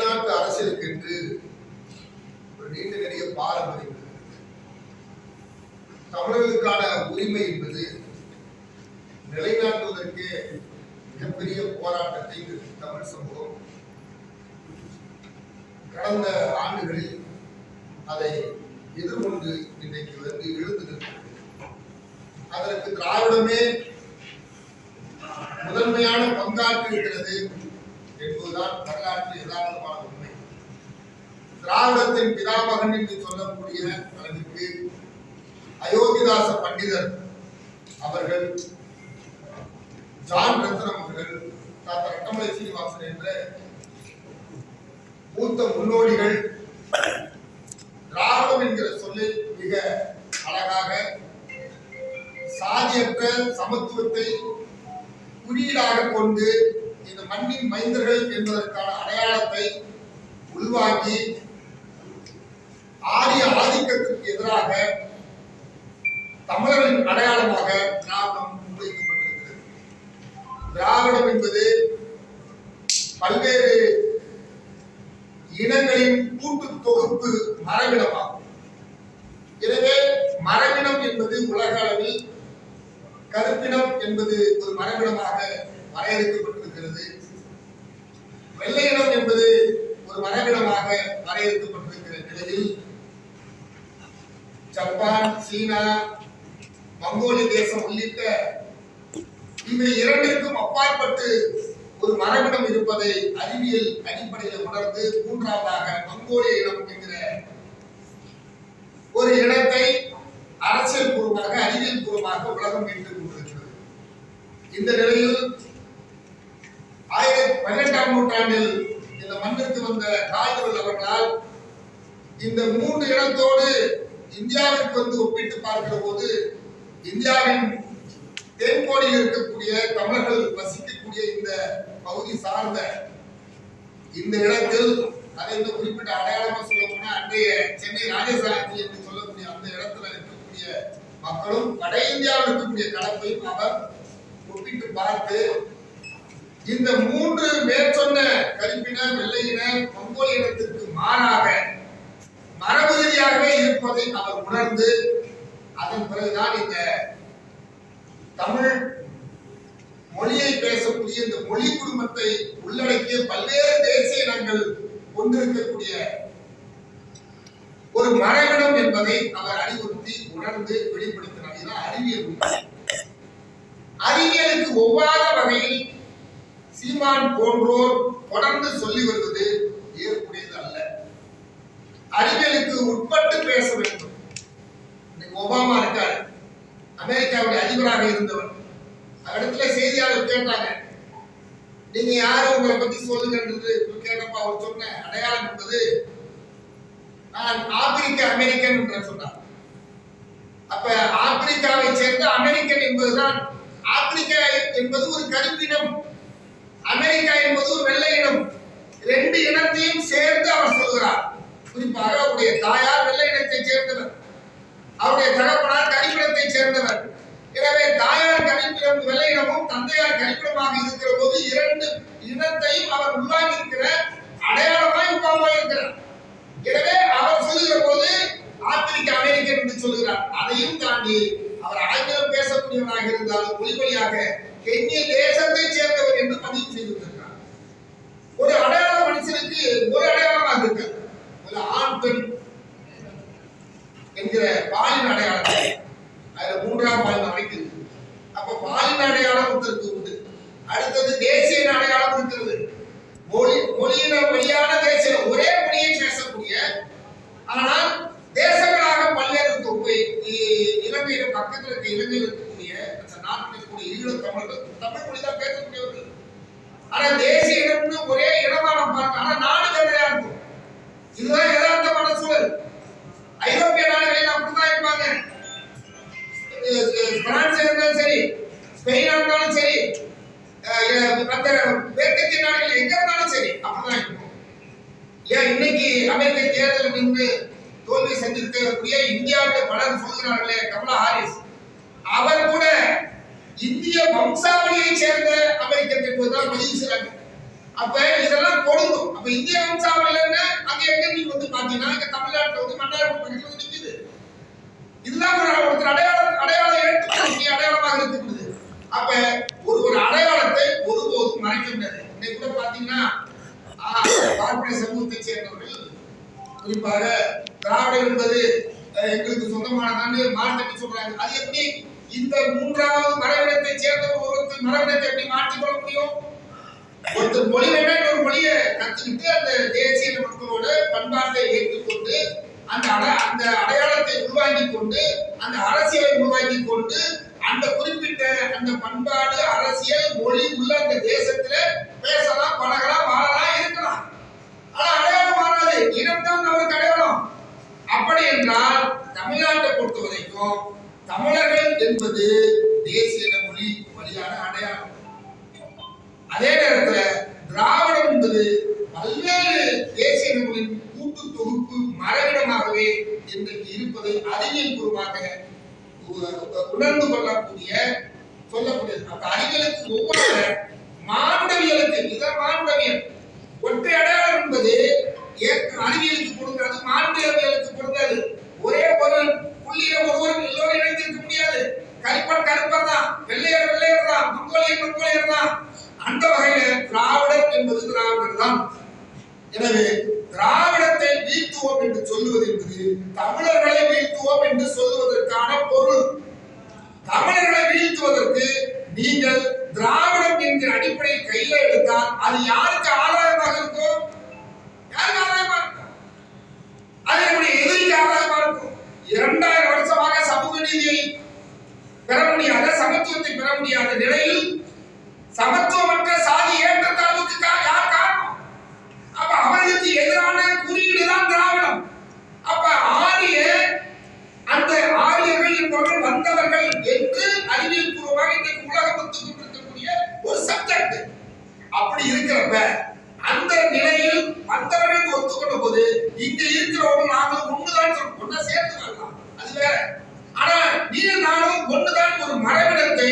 தமிழ்நாட்டு அரசியலுக்கு என்று ஒரு நீண்ட நெடிய பாரம்பரியம் தமிழர்களுக்கான உரிமை என்பது நிலைநாட்டுவதற்கு மிகப்பெரிய போராட்டத்தை தமிழ் சமூகம் கடந்த ஆண்டுகளில் அதை எதிர்கொண்டு இன்றைக்கு வந்து எழுந்து நிற்கிறது. அதற்கு திராவிடமே முதன்மையான பங்காற்றி இருக்கிறது என்பதுதான் வரலாற்று யதார்த்தமான உண்மை. திராவிடத்தின் பிதாமகன் என்று சொல்லக்கூடிய அளவிற்கு அயோத்திதாச பண்டிதர் அவர்கள் ஜான் ரத்னம் அவர்கள் டாக்டர் அட்டமலை சீனிவாசன் என்ற மூத்த முன்னோடிகள் திராவிடம் என்கிற சொல்லில் மிக அழகாக சாதியற்ற சமத்துவத்தை குறியீடாக கொண்டு மண்ணின் மைந்தர்கள் என்பதற்கான அடையாளத்தை உள்வாங்கி ஆரிய ஆதிக்கத்திற்கு எதிராக தமிழர்களின் அடையாளமாக திராவிடம் முன்வைக்கப்பட்டிருக்கிறது திராவிடம் என்பது பல்வேறு இனங்களின் கூட்டு தொகுப்பு மரபினமாகும். எனவே மரபினம் என்பது உலக அளவில் கருப்பினம் என்பது ஒரு மரபினமாக வரையறுக்கப்பட்டிருக்கிறது. வெள்ளையிடம் என்பது ஒரு மரபிடமாக வரையறுக்கப்பட்டிருக்கிற நிலையில் ஜப்பான் சீனா மங்கோலிய தேசம் உள்ளிட்ட இந்த இரண்டிற்கும் அப்பாற்பட்டு ஒரு மரபிடம் இருப்பதை அறிவியல் அடிப்படையில் உணர்ந்து மூன்றாவதாக மங்கோலிய இனம் என்கிற ஒரு இடத்தை அரசியல் பூர்வமாக அறிவியல் பூர்வமாக உலகம் ஏற்றுக் கொண்டிருக்கிறது. இந்த நிலையில் ஆயிரத்தி பன்னெண்டாம் நூற்றாண்டில் இந்த மண்ணிற்கு வந்த ராஜர்கள் அவர்களால் இந்த மூன்று இடத்தோடு இந்தியாவிற்கு வந்து ஒப்பிட்டு பார்க்கிற போது இந்தியாவின் தென்கோடியில் இருக்கக்கூடிய தமிழர்கள் வசிக்கக்கூடிய இந்த பகுதி சார்ந்த இந்த இடத்தில் அதை இந்த குறிப்பிட்ட அடையாளமா சொல்ல போனா அன்றைய சென்னை ராஜசாரதி என்று சொல்லக்கூடிய அந்த இடத்துல இருக்கக்கூடிய மக்களும் வட இந்தியாவில் இருக்கக்கூடிய கலப்பையும் அவர் ஒப்பிட்டு பார்த்து இந்த மூன்று மேற்சொன்ன கருப்பின வெள்ளையின மங்கோலியனத்திற்கு மாறாக மரபு ரீதியாகவே இருப்பதை அவர் உணர்ந்து அதன் பிறகுதான் இந்த தமிழ் மொழியை பேசக்கூடிய இந்த மொழி குடும்பத்தை உள்ளடக்கிய பல்வேறு தேசிய இனங்கள் கொண்டிருக்கக்கூடிய ஒரு மரபினம் என்பதை அவர் அறிவுறுத்தி உணர்ந்து வெளிப்படுத்தினார் இதுதான் அறிவியல் உண்மை. அறிவியலுக்கு ஒவ்வாத வகையில் சீமான் போன்றோர் தொடர்ந்து சொல்லி வருவது ஏற்புடையது அல்ல. அறிவியலுக்கு உட்பட்டு பேச வேண்டும். இன்னைக்கு ஒபாமா இருக்காரு. அமெரிக்காவுடைய அதிபராக இருந்தவர். இடத்துல செய்தியாளர் கேட்டாங்க. நீங்க யாரு? உங்களை பத்தி சொல்லுங்க என்று கேட்டப்ப அவர் சொன்ன அடையாளம் என்பது நான் ஆப்பிரிக்க அமெரிக்கன் என்று சொன்னார். அப்ப ஆப்பிரிக்காவை சேர்ந்த அமெரிக்கன் என்பதுதான் ஆப்பிரிக்கா என்பது ஒரு கருப்பினம் அமெரிக்கா என்பது ஒரு வெள்ளை இனம் ரெண்டு இனத்தையும் சேர்ந்து அவர் சொல்கிறார் குறிப்பாக அவருடைய தாயார் வெள்ளை இனத்தை சேர்ந்தவர். அவருடைய தகப்பனார் கரிப்பிடத்தை சேர்ந்தவர். எனவே தாயார் கரிப்பிடம் வெள்ளை இனமும் தந்தையார் கரிப்பிடமாக இருக்கிற போது இரண்டு இனத்தையும் அவர் உள்வாங்கி இருக்கிற அடையாளமாய் உருவாக இருக்கிறார் எனவே அவர் சொல்லுகிற போது ஆப்பிரிக்க அமெரிக்கன் என்று சொல்லுகிறார். அதையும் தாண்டி அவர் ஆங்கிலம் பேசக்கூடியவராக இருந்தாலும் மொழி கென்ய தேசத்தை சேர்ந்தவர் என்று பதிவு செய்திருக்கிறார். ஒரு அடையாள மனுஷனுக்கு ஒரு அடையாளமாக இருக்கு ஆண் பெண் என்கிற பாலின அடையாளத்தை. அதுல மூன்றாம் பாலின அமைக்கிறது அப்ப பாலின அடையாளம் ஒருத்தருக்கு உண்டு. அடுத்தது தேசிய அடையாளம் இருக்கிறது. மொழி மொழியின வழியான தேசிய ஒரே மொழியை பேசக்கூடிய ஆனால் தேசங்களாக பல்வேறு தொகுப்பை இலங்கையில பக்கத்தில் இருக்க இலங்கையில் நாட்டில் இருக்கக்கூடிய ஈழத் தமிழர்கள் தமிழ் மொழி தான் பேசக்கூடியவர்கள். ஆனா தேசிய இடம்னு ஒரே இனமான பார்க்க ஆனா நாடு வேறையா இருக்கும். இதுதான் யதார்த்தமான சூழல். ஐரோப்பிய நாடுகளில் அப்படித்தான் இருப்பாங்க. பிரான்ஸ் இருந்தாலும் சரி ஸ்பெயினா இருந்தாலும் சரி அஹ் மேற்கத்திய நாடுகள் எங்க இருந்தாலும் சரி அப்படிதான் இருக்கும். ஏன் இன்னைக்கு அமெரிக்க தேர்தல் நின்று தோல்வி சந்தித்திருக்கக்கூடிய இந்தியாவில் பலர் சொல்கிறார்களே கமலா ஹாரிஸ். அவர் கூட இந்திய வம்சாவளியை சேர்ந்த அமெரிக்கன் என்பதுதான் பதிவு செய்யறாங்க அப்ப இதெல்லாம் பொருந்தும் அப்ப இந்திய வம்சாவளியில அங்க எங்க நீங்க வந்து பாத்தீங்கன்னா இங்க தமிழ்நாட்டுல வந்து மன்னார் பக்கத்துல வந்து நிக்குது. இதுதான் ஒரு ஒருத்தர் அடையாளம் அடையாளம் எடுத்து அடையாளமாக இருக்குது அப்ப ஒரு ஒரு அடையாளத்தை ஒருபோதும் மறைக்க முடியாது. இன்னைக்கு கூட பாத்தீங்கன்னா ஆஹ், பார்ப்பன சமூகத்தை சேர்ந்தவர்கள் குறிப்பாக திராவிடம் என்பது எங்களுக்கு சொந்தமானதான்னு மாற்றத்தை சொல்றாங்க. அது எப்படி இந்த மூன்றாவது மரபினத்தை சேர்ந்த ஒருத்தர் மரபினத்தை எப்படி மாற்றிக்கொள்ள முடியும்? ஒருத்தர் மொழி வேண்டாம் ஒரு மொழியை கத்துக்கிட்டு அந்த தேசிய மக்களோட பண்பாட்டை ஏற்றுக்கொண்டு அந்த அட அந்த அடையாளத்தை உருவாக்கி கொண்டு அந்த அரசியலை உருவாக்கி கொண்டு அந்த குறிப்பிட்ட அந்த பண்பாடு அரசியல் மொழி உள்ள அந்த தேசத்துல பேசலாம் பழகலாம் வாழலாம் இருக்கலாம். ஆனா அடையாளம் மாறாது. இனம்தான் அவருக்கு அடையாளம். அப்படி என்றால் தமிழ்நாட்டை பொறுத்த வரைக்கும் தமிழர்கள் என்பது தேசிய மொழி வழியான அடையாளம். அதே நேரத்துல திராவிடம் என்பது பல்வேறு தேசிய இனங்களின் கூட்டு தொகுப்பு மரபிடமாகவே இன்றைக்கு இருப்பதை அறிவியல் பூர்வமாக உணர்ந்து கொள்ளக்கூடிய சொல்லக்கூடியது. அந்த அறிவியலுக்கு ஒவ்வொரு மானுடவியலுக்கு இதுதான் மானுடவியல். ஒற்றை அடையாளம் என்பது ஏற்க- அறிவியலுக்கு பொருந்தாது மானுடவியலுக்கு பொருந்தாது ஒரே ஒரு புள்ளியில ஒருவரும் எல்லோரும் இணைந்திருக்க முடியாது. கருப்பன் கருப்பன் தான் வெள்ளையர் வெள்ளையர் தான் மங்கோலியர் மங்கோலியர் தான் அந்த வகையில திராவிடர் என்பது திராவிடர் தான் எனவே திராவிடத்தை வீழ்த்துவோம் என்று சொல்லுவது என்பது தமிழர்களை வீழ்த்துவோம் என்று சொல்லுவதற்கான பொருள். தமிழர்களை வீழ்த்துவதற்கு நீங்கள் திராவிடம் என்கிற அடிப்படையில் கையில எடுத்தால் அது யாருக்கு ஆதாயமாக இருக்கும்? யாருக்கு ஆதாயமா இருக்கும்? அது என்னுடைய எதிரிக்கு இரண்டாயிரம் வருஷமாக சமூக நீதியை பெற முடியாத சமத்துவத்தை பெற முடியாத நிலையில் சமத்துவமற்ற சாதி ஏற்றத்தாழ்வுக்கு கா- யார் காரணம்? அப்ப அவர்களுக்கு எதிரான குறியீடு தான் திராவிடம். அப்ப ஆரிய அந்த ஆரியர்கள் என்பவர்கள் வந்தவர்கள் என்று அறிவியல் பூர்வமாக இன்றைக்கு உலகம் வந்து கொண்டிருக்கக்கூடிய ஒரு சப்ஜெக்ட் அப்படி இருக்கிறப்ப அந்த நிலையில் மற்றவர்கள் ஒத்துக்கொண்ட போது இங்க இருக்கிறவங்க நாங்களும் ஒண்ணுதான் ஒன்னா ஒண்ணா சேர்த்து வரலாம் அது வேற. ஆனா நீ நானும் ஒண்ணுதான் ஒரு மரபிடத்தை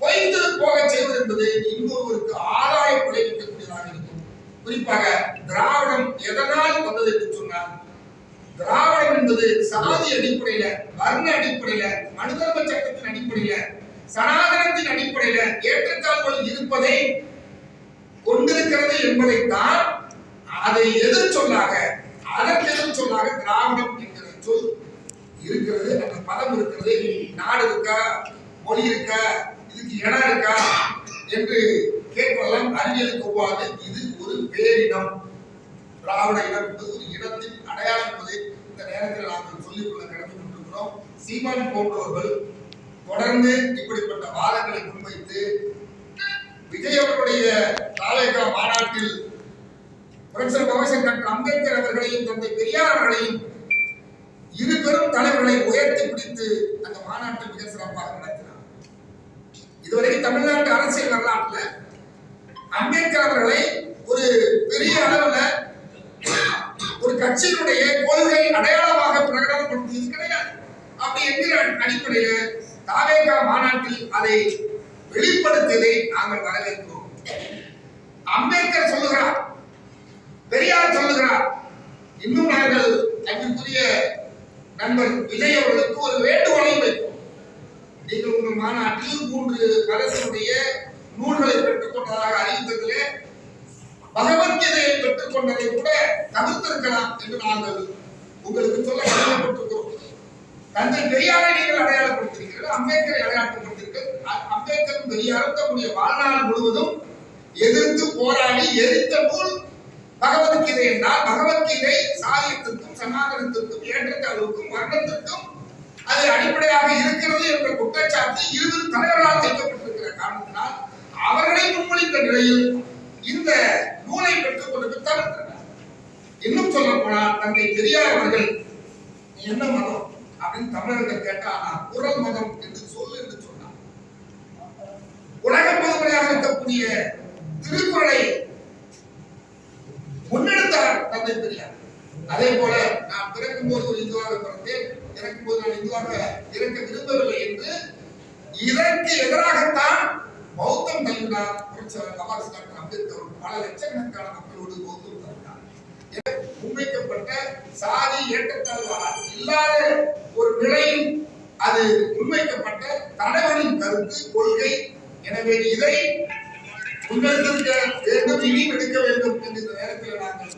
பொய்ந்து போக செய்வது என்பது இன்னொருவருக்கு ஆதாய விளைவிக்கக்கூடியதாக இருக்கும். குறிப்பாக திராவிடம் எதனால் வந்தது என்று சொன்னால் திராவிடம் என்பது சாதி அடிப்படையில வர்ண அடிப்படையில மனுதர்ம சட்டத்தின் அடிப்படையில சனாதனத்தின் அடிப்படையில ஏற்றத்தாழ்வுகள் இருப்பதை கொண்டிருக்கிறது என்பதைத்தான் அதை எதிர் சொல்லாக அதற்கு எதிர் சொல்லாக திராவிடம் என்கிற சொல் இருக்கிறது அந்த பதம் இருக்கிறது. நாடு இருக்கா மொழி இருக்கா இதுக்கு இடம் இருக்கா என்று கேட்பதெல்லாம் அறிவியலுக்கு ஒவ்வாது. இது ஒரு பேரிடம் திராவிட இடம் என்பது ஒரு இடத்தின் அடையாளம் என்பதை இந்த நேரத்தில் நாங்கள் சொல்லிக்கொள்ள கொண்டிருக்கிறோம் சீமான் போன்றவர்கள் தொடர்ந்து இப்படிப்பட்ட வாதங்களை முன்வைத்து விஜய் அவர்களுடைய மாநாட்டில் புரட்சர் பகவசன் டாக்டர் அம்பேத்கர் அவர்களையும் தந்தை பெரியார் அவர்களையும் இரு பெரும் தலைவர்களை உயர்த்தி பிடித்து அந்த மாநாட்டை மிக சிறப்பாக நடத்தினார். இதுவரைக்கும் தமிழ்நாட்டு அரசியல் வரலாற்றுல அம்பேத்கர் அவர்களை ஒரு பெரிய அளவுல ஒரு கட்சியினுடைய கொள்கை அடையாளமாக பிரகடனம் பிரகடனப்படுத்தியது கிடையாது. அப்படி என்கிற அடிப்படையில தாவேகா மாநாட்டில் அதை வெளிப்படுத்தியதை நாங்கள் வரவேற்கிறோம். அம்பேத்கர் சொல்லுகிறார் பெரியார் சொல்லுகிறார் இன்னும் நாங்கள் அன்பிற்குரிய நண்பர் விஜய் அவர்களுக்கு ஒரு வேண்டுகோளை வைப்போம். நீங்கள் உங்கள் மாநாட்டில் மூன்று அரசனுடைய நூல்களை பெற்றுக்கொண்டதாக அறிவித்ததிலே பகவத்கீதையை பெற்றுக்கொண்டதை கூட தவிர்த்திருக்கலாம் என்று நாங்கள் உங்களுக்கு சொல்ல கடமைப்பட்டிருக்கிறோம். தந்தை பெரியாரை நீங்கள் அடையாளப்படுத்திருக்கிறீர்கள் அம்பேத்கரை அடையாளம் இருக்கு. அம்பேத்கரும் பெரியாரும் தம்முடைய வாழ்நாள் முழுவதும் எதிர்த்து போராடி எரித்த நூல் பகவத்கீதை என்றால் பகவத்கீதை சாதியத்திற்கும் சனாதனத்திற்கும் ஏற்றத்தாழ்வுக்கும் வர்ணத்திற்கும் அது அடிப்படையாக இருக்கிறது என்ற குற்றச்சாட்டு இரு தலைவர்களால் வைக்கப்பட்டிருக்கிற காரணத்தினால் அவர்களை முன்மொழிந்த நிலையில் இந்த நூலை பெற்றுக் கொண்டு தவிர்த்தனர் இன்னும் சொல்ல போனால் தந்தை பெரியார் அவர்கள் என்ன மதம்? அப்படின்னு தமிழர்கள் கேட்டால் நான் குரல் மதம் என்று சொல்லு என்று சொன்னார் உலக பொதுமறையாக இருக்கக்கூடிய திருக்குறளை முன்னெடுத்தார் தந்தை பெரியார். அதே போல நான் பிறக்கும் போது ஒரு இந்துவாக பிறந்தேன். இறக்கும் போது நான் இந்துவாக இறக்க விரும்பவில்லை என்று இதற்கு எதிராகத்தான் பௌத்தம் தள்ளினார் புரட்சியாளர் பாபாசி டாக்டர் அம்பேத்கர். பல லட்சக்கணக்கான மக்களோடு பௌத்தம் தள்ளினார். முன்வைக்கப்பட்ட சாதி ஏற்றத்தாழ்வு இல்லாத ஒரு நிலையில் அது முன்வைக்கப்பட்ட தலைவரின் கருத்து கொள்கை. எனவே இதை முன்னெடுத்திருக்க வேண்டும் இனியும் எடுக்க வேண்டும் என்று இந்த நேரத்தில் நாங்கள்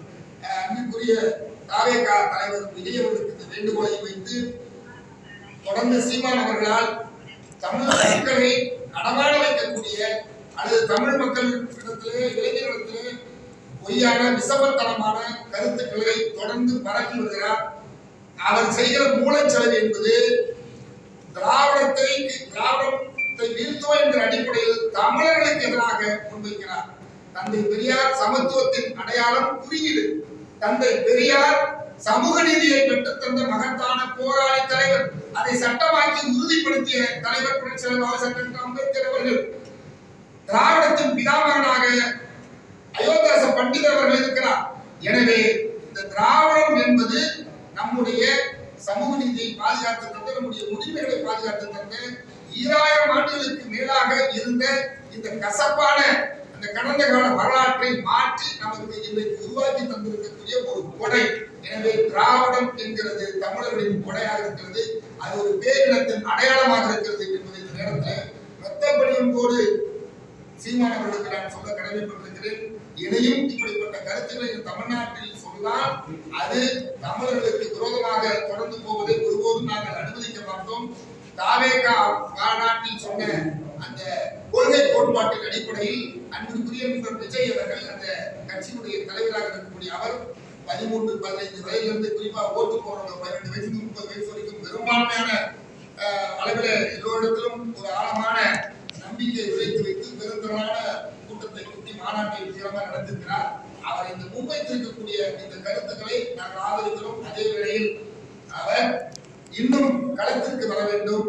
அஹ், அன்பிற்குரிய தாவேகா தலைவர் விஜய் அவர்களுக்கு இந்த வேண்டுகோளை வைத்து தொடர்ந்து சீமான் அவர்களால் தமிழ் மக்களை நடமாட வைக்கக்கூடிய அல்லது தமிழ் மக்கள் மக்களிடத்திலே இளைஞர்களிடத்திலே பொய்யான விஷமத்தனமான கருத்துக்களை தொடர்ந்து பரப்பி வருகிறார். அவர் செய்கிற மூலச்செலவு என்பது திராவிடத்தை திராவிடத்தை வீழ்த்துவோம் என்ற அடிப்படையில் தமிழர்களுக்கு எதிராக முன்வைக்கிறார். தந்தை பெரியார் சமத்துவத்தின் அடையாளம் குறியீடு. தந்தை பெரியார் சமூக நீதியை பெற்றுத்தந்த மகத்தான போராளி தலைவர். அதை சட்டமாக்கி உறுதிப்படுத்திய தலைவர் புரட்சியாளர் பாபா அம்பேத்கர் அவர்கள். திராவிடத்தின் பிதாமகனாக அயோத்தியாச பண்டிதர் அவர்கள் இருக்கிறார். எனவே இந்த திராவிடம் என்பது நம்முடைய சமூக நீதியை பாதுகாத்து தந்த நம்முடைய உரிமைகளை பாதுகாத்து தந்த ஈராயிரம் ஆண்டுகளுக்கு மேலாக இருந்த இந்த கசப்பான அந்த கடந்த கால வரலாற்றை மாற்றி நமக்கு இன்றைக்கு உருவாக்கி தந்திருக்கக்கூடிய ஒரு கொடை. எனவே திராவிடம் என்கிறது தமிழர்களின் கொடையாக இருக்கிறது. அது ஒரு பேரினத்தின் அடையாளமாக இருக்கிறது என்பதை இந்த நேரத்தில் ரத்தப்படியோடு சீமான் அவர்களுக்கு நான் சொல்ல கடமைப்பட்டிருக்கிறேன். இனியும் இப்படிப்பட்ட கருத்துக்களை இந்த தமிழ்நாட்டில் சொன்னால் அது தமிழர்களுக்கு விரோதமாக தொடர்ந்து போவதை ஒருபோதும் நாங்கள் அனுமதிக்க மாட்டோம். தாவேகா மாநாட்டில் சொன்ன அந்த கொள்கை கோட்பாட்டின் அடிப்படையில் அன்பிற்குரிய நண்பர் விஜய் அவர்கள் அந்த கட்சியினுடைய தலைவராக இருக்கக்கூடிய அவர் பதிமூன்று பதினைந்து வயதிலிருந்து குறிப்பா ஓட்டு போறவங்க பன்னெண்டு வயசு முப்பது வயசு வரைக்கும் பெரும்பான்மையான அஹ், அளவில் எல்லோரிடத்திலும் ஒரு ஆழமான நம்பிக்கை விளைத்து வைத்து பெருந்தரான கூட்டத்தை கூட்டி மாநாட்டை வெற்றிகரமாக நடத்திருக்கிறார் அவர் இந்த முன்வைத்திருக்கக்கூடிய இந்த கருத்துக்களை நாங்கள் ஆதரிக்கிறோம். அதே வேளையில் அவர் இன்னும் களத்திற்கு வர வேண்டும்.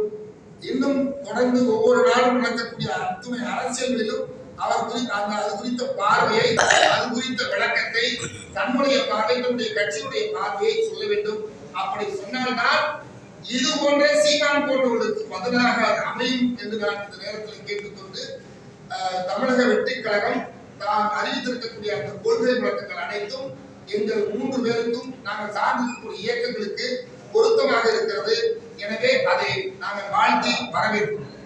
இன்னும் தொடர்ந்து ஒவ்வொரு நாளும் நடக்கக்கூடிய அத்துணை அரசியல்களிலும் அவர் குறித்த அந்த அது குறித்த பார்வையை அது குறித்த விளக்கத்தை தன்னுடைய பார்வை தன்னுடைய கட்சியுடைய பார்வையை சொல்ல வேண்டும். அப்படி சொன்னால்தான் இது போன்ற சீமான் போன்றவர்களுக்கு பதிலாக அது அமையும் என்று நான் இந்த நேரத்தில் கேட்டுக்கொண்டு அஹ், தமிழக வெற்றி கழகம் தான் அறிவித்திருக்கக்கூடிய அந்த கொள்கை விளக்கங்கள் அனைத்தும் எங்கள் மூன்று பேருக்கும் நாங்கள் சார்ந்திருக்கக்கூடிய இயக்கங்களுக்கு பொருத்தமாக இருக்கிறது. எனவே அதை நாங்கள் வாழ்த்தி வரவேற்கிறோம்.